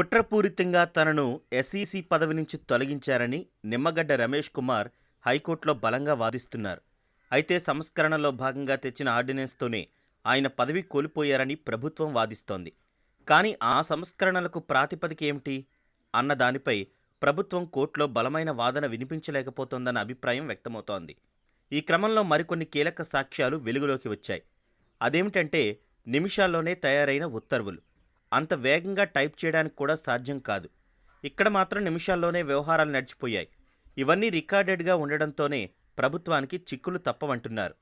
కుట్రపూరితంగా తనను ఎస్ఈసి పదవి నుంచి తొలగించారని నిమ్మగడ్డ రమేష్ కుమార్ హైకోర్టులో బలంగా వాదిస్తున్నారు. అయితే సంస్కరణలో భాగంగా తెచ్చిన ఆర్డినెన్స్తోనే ఆయన పదవి కోల్పోయారని ప్రభుత్వం వాదిస్తోంది. కానీ ఆ సంస్కరణలకు ప్రాతిపదిక ఏమిటి? అన్న దానిపై ప్రభుత్వం కోర్టులో బలమైన వాదన వినిపించలేకపోతోందన్న అభిప్రాయం వ్యక్తమవుతోంది. ఈ క్రమంలో మరికొన్ని కీలక సాక్ష్యాలు వెలుగులోకి వచ్చాయి. అదేమిటంటే నిమిషాల్లోనే తయారైన ఉత్తర్వులు. అంత వేగంగా టైప్ చేయడానికి కూడా సాధ్యం కాదు. ఇక్కడ మాత్రం నిమిషాల్లోనే వ్యవహారాలు నడిచిపోయాయి. ఇవన్నీ రికార్డెడ్గా ఉండడంతోనే ప్రభుత్వానికి చిక్కులు తప్పవంటున్నారు.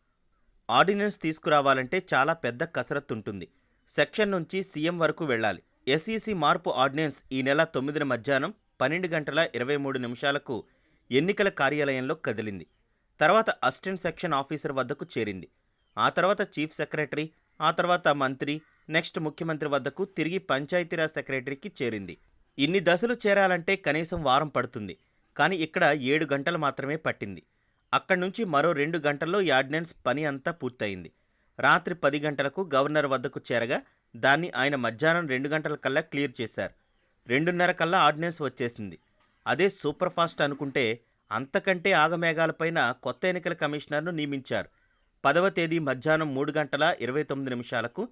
ఆర్డినెన్స్ తీసుకురావాలంటే చాలా పెద్ద కసరత్తు ఉంటుంది. సెక్షన్ నుంచి సీఎం వరకు వెళ్ళాలి. ఎస్ఈసి మార్పు ఆర్డినెన్స్ ఈ నెల తొమ్మిదిన మధ్యాహ్నం పన్నెండు గంటల ఇరవై మూడు నిమిషాలకు ఎన్నికల కార్యాలయంలో కదిలింది. తర్వాత అసిస్టెంట్ సెక్షన్ ఆఫీసర్ వద్దకు చేరింది. ఆ తర్వాత చీఫ్ సెక్రటరీ ఆ తర్వాత మంత్రి నెక్స్ట్ ముఖ్యమంత్రి వద్దకు తిరిగి పంచాయతీరాజ్ సెక్రటరీకి చేరింది. ఇన్ని దశలు చేరాలంటే కనీసం వారం పడుతుంది. కానీ ఇక్కడ ఏడు గంటలు మాత్రమే పట్టింది. అక్కడి నుంచి మరో రెండు గంటల్లో ఈ ఆర్డినెన్స్ పని అంతా పూర్తయింది. రాత్రి పది గంటలకు గవర్నర్ వద్దకు చేరగా దాన్ని ఆయన మధ్యాహ్నం రెండు గంటల కల్లా క్లియర్ చేశారు. రెండున్నర కల్లా ఆర్డినెన్స్ వచ్చేసింది. అదే సూపర్ ఫాస్ట్ అనుకుంటే అంతకంటే ఆగమేఘాలపైన కొత్త ఎన్నికల కమిషనర్ను నియమించారు. పదవ తేదీ మధ్యాహ్నం మూడు గంటల ఇరవై తొమ్మిది నిమిషాలకు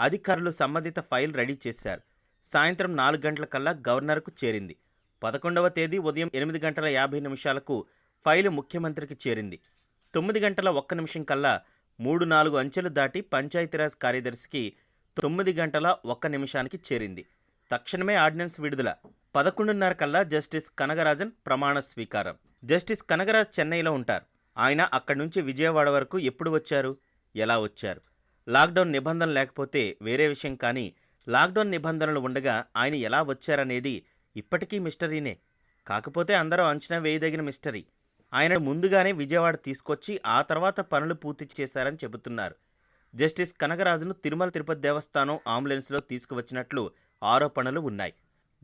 అధికారులు సంబంధిత ఫైల్ రెడీ చేశారు. సాయంత్రం నాలుగు గంటల కల్లా గవర్నర్కు చేరింది. పదకొండవ తేదీ ఉదయం ఎనిమిది గంటల యాభై నిమిషాలకు ఫైలు ముఖ్యమంత్రికి చేరింది. తొమ్మిది గంటల ఒక్క నిమిషం కల్లా మూడు నాలుగు అంచెలు దాటి పంచాయతీరాజ్ కార్యదర్శికి తొమ్మిది గంటల ఒక్క నిమిషానికి చేరింది. తక్షణమే ఆర్డినెన్స్ విడుదల. పదకొండున్నర కల్లా జస్టిస్ కనగరాజన్ ప్రమాణ స్వీకారం. జస్టిస్ కనగరాజ్ చెన్నైలో ఉంటారు. ఆయన అక్కడి నుంచి విజయవాడ వరకు ఎప్పుడు వచ్చారు? ఎలా వచ్చారు? లాక్డౌన్ నిబంధనలు లేకపోతే వేరే విషయం కానీ లాక్డౌన్ నిబంధనలు ఉండగా ఆయన ఎలా వచ్చారనేది ఇప్పటికీ మిస్టరీనే. కాకపోతే అందరూ అంచనా వేయదగిన మిస్టరీ. ఆయన ముందుగానే విజయవాడ తీసుకొచ్చి ఆ తర్వాత పనులు పూర్తి చేశారని చెబుతున్నారు. జస్టిస్ కనగరాజును తిరుమల తిరుపతి దేవస్థానం అంబులెన్స్లో తీసుకువచ్చినట్లు ఆరోపణలు ఉన్నాయి.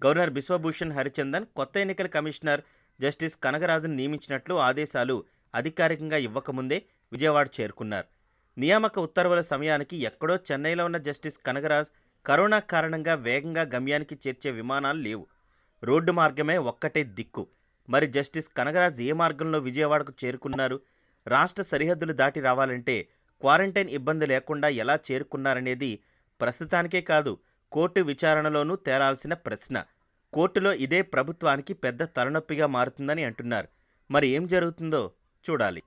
గవర్నర్ బిశ్వభూషణ్ హరిచందన్ కొత్త ఎన్నికల కమిషనర్ జస్టిస్ కనగరాజును నియమించినట్లు ఆదేశాలు అధికారికంగా ఇవ్వకముందే విజయవాడ చేరుకున్నారు. నియామక ఉత్తర్వుల సమయానికి ఎక్కడో చెన్నైలో ఉన్న జస్టిస్ కనగరాజ్ కరోనా కారణంగా వేగంగా గమ్యానికి చేర్చే విమానాలు లేవు. రోడ్డు మార్గమే ఒక్కటే దిక్కు. మరి జస్టిస్ కనగరాజ్ ఏ మార్గంలో విజయవాడకు చేరుకున్నారు? రాష్ట్ర సరిహద్దులు దాటి రావాలంటే క్వారంటైన్ ఇబ్బంది లేకుండా ఎలా చేరుకున్నారనేది ప్రస్తుతానికే కాదు కోర్టు విచారణలోనూ తేలాల్సిన ప్రశ్న. కోర్టులో ఇదే ప్రభుత్వానికి పెద్ద తలనొప్పిగా మారుతుందని అంటున్నారు. మరి ఏం జరుగుతుందో చూడాలి.